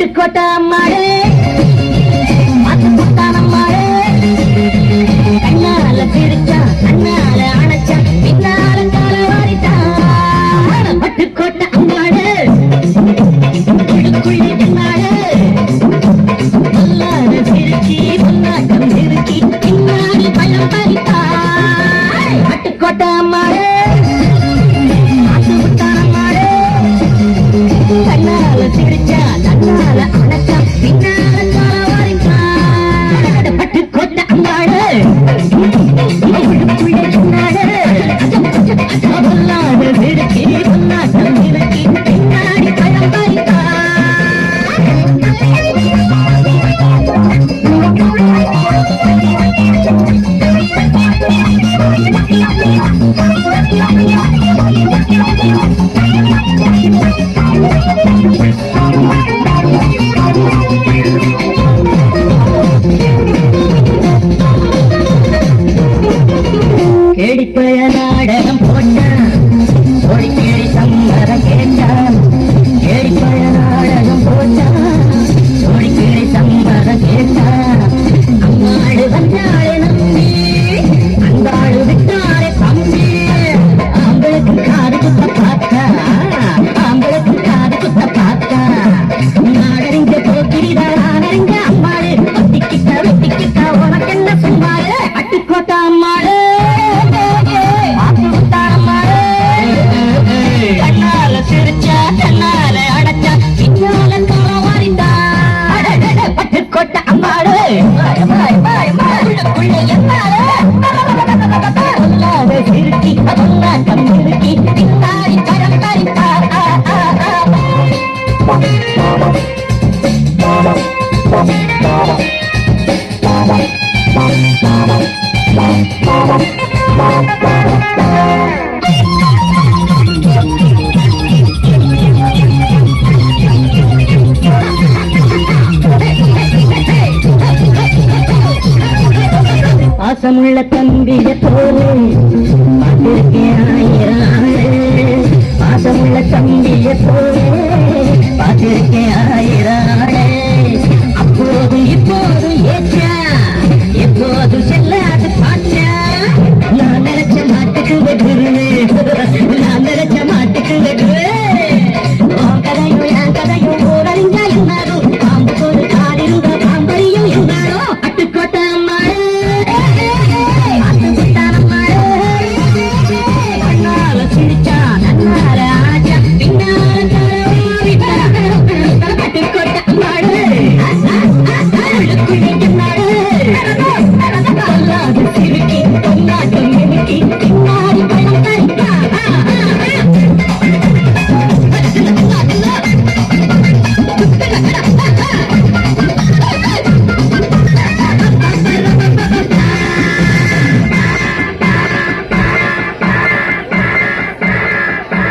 பட்டுக்கோட்டை மழை கேடிப்பய பாசமுள்ள தம்பிய போலே